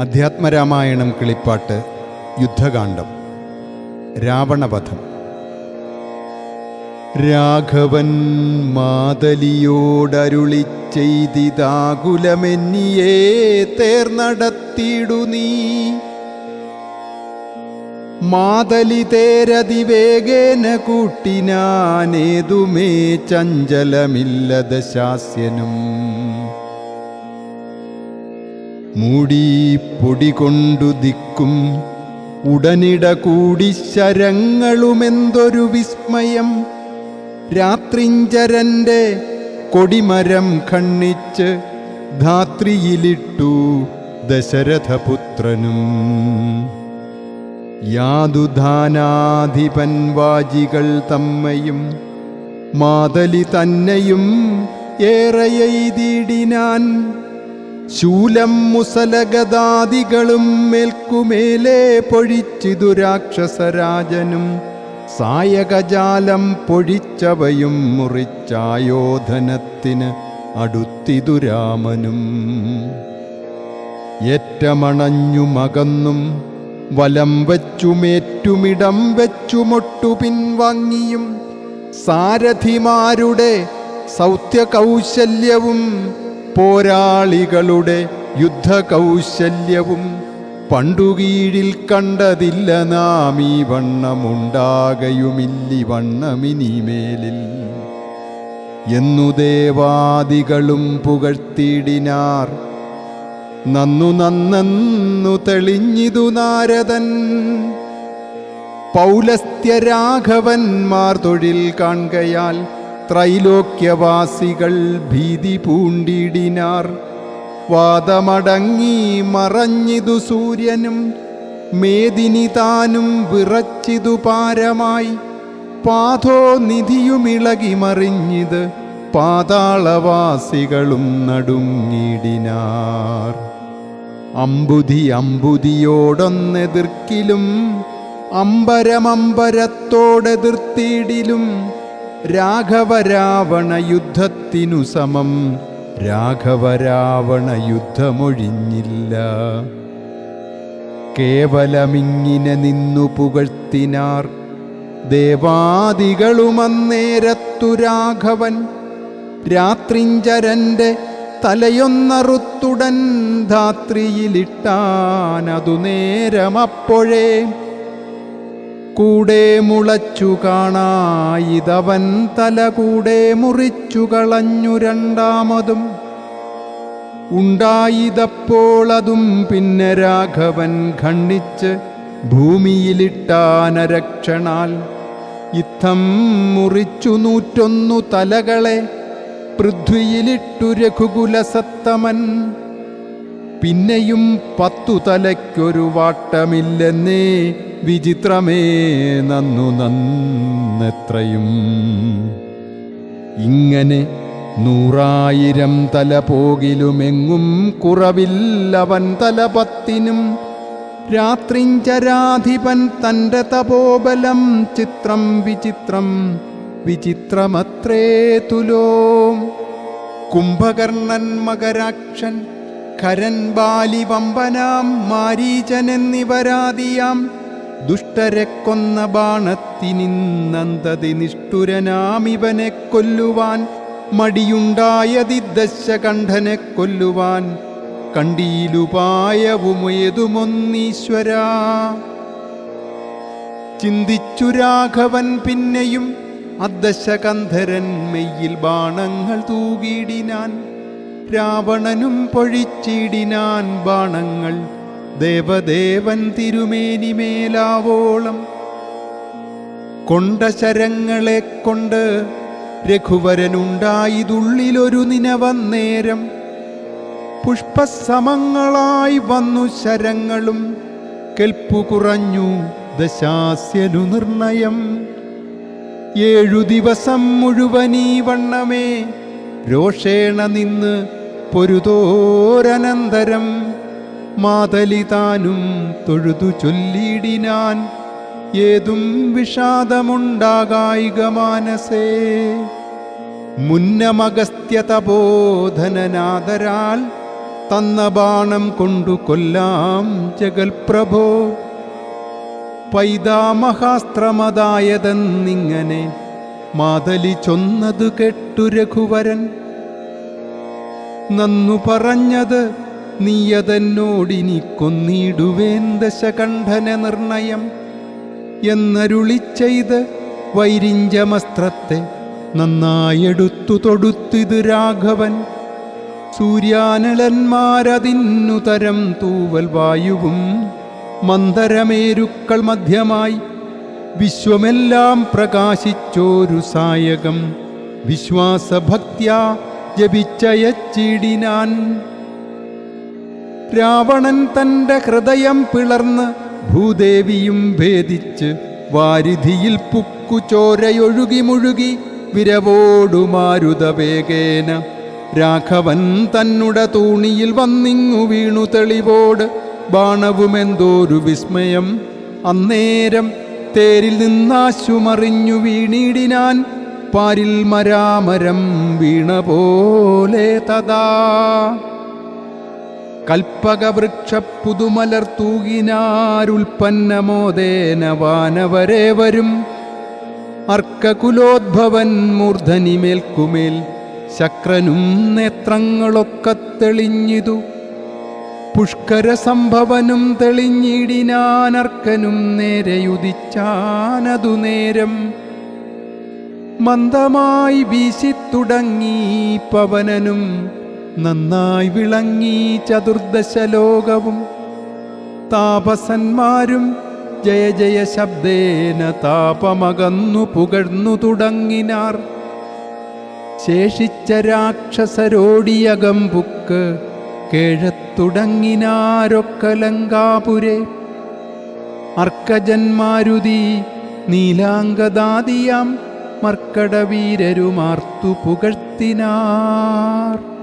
അധ്യാത്മരാമായണം കിളിപ്പാട്ട് യുദ്ധകാന്ഡം. രാവണവധം. രാഘവൻ മാതലിയോടരുളി ചെയ്തിതാകുലമെന്നിയേ തേർനടത്തിയിടു നീ. മാതലി തേരതിവേഗേന കൂട്ടിനാനേതുമേ ചഞ്ചലമില്ലത ശാസ്യനും മൂടി പൊടി കൊണ്ടു ദിക്കും. ഉടനിട കൂടി ശരങ്ങളുമെന്തൊരു വിസ്മയം. രാത്രിഞ്ചരന്റെ കൊടിമരം ഖണ്ണിച്ച് ധാത്രിയിലിട്ടു ദശരഥപുത്രനും. യാതുധാനാധിപൻ വാജികൾ തമ്മയും മാതലി തന്നെയും ഏറെയെയ്തിടിനാൻ ശൂലം മുസലഗതാദികളും മേൽക്കുമേലെ പൊഴിച്ചിതു രാക്ഷസരാജനും. സായകജാലം പൊഴിച്ചവയും മുറിച്ചായോധനത്തിന് അടുത്തിതു ഏറ്റമണഞ്ഞു മകന്നും വലം വച്ചുമേറ്റുമിടം വെച്ചുമൊട്ടു പിൻവാങ്ങിയും സാരഥിമാരുടെ സൗത്യകൗശല്യവും പോരാളികളുടെ യുദ്ധകൗശല്യവും പണ്ടുകീഴിൽ കണ്ടതില്ല നാം ഈ വണ്ണമുണ്ടാകയുമില്ലി വണ്ണമിനിമേലിൽ. എന്നു ദേവാദികളും പുകഴ്ത്തിയിടിനാർ നന്നു നന്നു തെളിഞ്ഞിതു നാരദൻ. പൗലസ്ത്യരാഘവന്മാർ തൊഴിൽ കാൺകയാൽ ത്രൈലോക്യവാസികൾ ഭീതി പൂണ്ടിടിനാർ. വാദമടങ്ങി മറഞ്ഞിതു സൂര്യനും മേദിനി താനും വിറച്ചിതു പാരമായി. പാതോ നിധിയുമിളകി മറിഞ്ഞിത് പാതാളവാസികളും നടുങ്ങിടിനാർ. അമ്പുതി അമ്പുതിയോടൊന്നെതിർക്കിലും അമ്പരമമ്പരത്തോടെതിർത്തിയിടിലും രാഘവരാവണ യുദ്ധത്തിനു സമം. രാഘവരാവണ യുദ്ധമൊഴിഞ്ഞില്ല കേവലമിങ്ങിനെ നിന്നു പുകഴ്ത്തിനാർ. ദേവാദികളുമന്നേരത്തു രാഘവൻ. രാത്രിഞ്ചരന്റെ തലയൊന്നറുത്തുടൻ ധാത്രിയിലിട്ടാനതു നേരമപ്പോഴേ കൂടെ മുളച്ചു കാണായിതവൻ തല കൂടെ മുറിച്ചു കളഞ്ഞു രണ്ടാമതും. ഉണ്ടായിതപ്പോൾ അതും പിന്നെ രാഘവൻ ഖണ്ഡിച്ച് ഭൂമിയിലിട്ടാനരക്ഷണാൽ ഇത്തം മുറിച്ചു നൂറ്റൊന്നു തലകളെ പൃഥ്വിയിലിട്ടു രഘുകുലസത്തമൻ. പിന്നെയും പത്തു തലയ്ക്കൊരു വാട്ടമില്ലെന്നേ വിചിത്രമേ നന്നു നന്നെത്രയും. ഇങ്ങനെ നൂറായിരം തല പോകിലുമെങ്ങും കുറവില്ലവൻ തല പത്തിനും രാത്രിഞ്ചരാധിപൻ തന്റെ തപോബലം ചിത്രം വിചിത്രം വിചിത്രമത്രേ തുലോം. കുംഭകർണൻ മകരാക്ഷൻ ഖരൻ ബാലി വമ്പനാം മാരീചൻ എന്നിവരാദിയാം. ദുഷ്ടരെ കൊന്ന ബാണത്തിനിന്നന്തതി നിഷ്ഠുരനാം ഇവനെ കൊല്ലുവാൻ. മടിയുണ്ടായതി ദശകണ്ഠനെ കൊല്ലുവാൻ. കണ്ടിയിലുപായവുമേതുമൊന്നീശ്വരാ ചിന്തിച്ചു രാഘവൻ പിന്നെയും അദ്ദശകന്ധരൻ മെയ്യിൽ ബാണങ്ങൾ തൂകിയിടിനാൻ. രാവണനും പൊഴിച്ചിടിനാൻ ബാണങ്ങൾ. ദേവദേവൻ തിരുമേനിമേലാവോളം. കൊണ്ട ശരങ്ങളെ കൊണ്ട് രഘുവരനുണ്ടായതുള്ളിലൊരു നിനവന്നേരം. പുഷ്പസമങ്ങളായി വന്നു ശരങ്ങളും കെൽപ്പു കുറഞ്ഞു ദശാസ്യനു നിർണയം. ഏഴു ദിവസം മുഴുവനീ വണ്ണമേ രോഷേണ നിന്ന് പൊരുതോരനന്തരം മാതലി താനും തൊഴുതു ചൊല്ലിയിടിനാൻ ഏതും വിഷാദമുണ്ടാകായിക മാനസേ. മുന്നമഗസ്ത്യതബോധനനാദരാൽ തന്ന ബാണം കൊണ്ടു കൊല്ലാം ജഗൽപ്രഭോ. പൈതാമഹാസ്ത്രമതായതെന്നിങ്ങനെ മാതലി ചൊന്നതു കെട്ടു രഘുവരൻ. നന്നു പറഞ്ഞത് നീയതെന്നോടിനി കൊന്നിടുവേൻ ദശകണ്ഠന നിർണയം. എന്നരുളി ചെയ്ത് വൈരിഞ്ചമസ്ത്രത്തെ നന്നായെടുത്തു തൊടുത്തിത് രാഘവൻ. സൂര്യാനലന്മാരതിന്നു തരം തൂവൽ വായുവും മന്ദരമേരുക്കൾ മധ്യമായി വിശ്വമെല്ലാം പ്രകാശിച്ചോരു സായകം. വിശ്വാസഭക്ത്യാ ജപിച്ചയച്ചിടിനാൻ. രാവണൻ തന്റെ ഹൃദയം പിളർന്ന് ഭൂദേവിയും ഭേദിച്ച് വാരിധിയിൽ പുക്കുചോരയൊഴുകി മുഴുകി വിരവോടു മാരുതവേഗേന രാഘവൻ തന്നുട തൂണിയിൽ വന്നിങ്ങു വീണു തെളിവോട്. ബാണവുമെന്തോരു വിസ്മയം. അന്നേരം തേരിൽ നിന്നാശുമറിഞ്ഞു വീണിടിനാൻ. പാരിൽ മരാമരം വീണ പോലെ തഥാ. കൽപ്പകവൃക്ഷ പുതുമലർ തൂകിനാരുൽപ്പന്നമോദേന വാനവരെ വരും. അർക്കകുലോദ്ഭവൻ മൂർധനിമേൽക്കുമേൽ ശക്രനും നേത്രങ്ങളൊക്കെ തെളിഞ്ഞിതു. പുഷ്കര സംഭവനും തെളിഞ്ഞിടിനാനർക്കനും നേരെയുദിച്ചാനതു നേരം. മന്ദമായി വീശിത്തുടങ്ങി പവനനും നന്നായി വിളങ്ങി ചതുർദശ ലോകവും താപസന്മാരും ജയ ജയ ശബ്ദേന താപമകന്നു പുകഴ്ന്നു തുടങ്ങിനാർ. ശേഷിച്ച രാക്ഷസരോടിയകമ്പുക്ക് കേഴത്തുടങ്ങിനാരൊക്കെ കേഴത്തുടങ്ങിനാരൊക്കലങ്കാപുരെ. അർക്കജന്മാരുതി നീലാംഗദാദിയാം മർക്കടവീരരുമാർത്തു പുകഴ്ത്തിനാർ.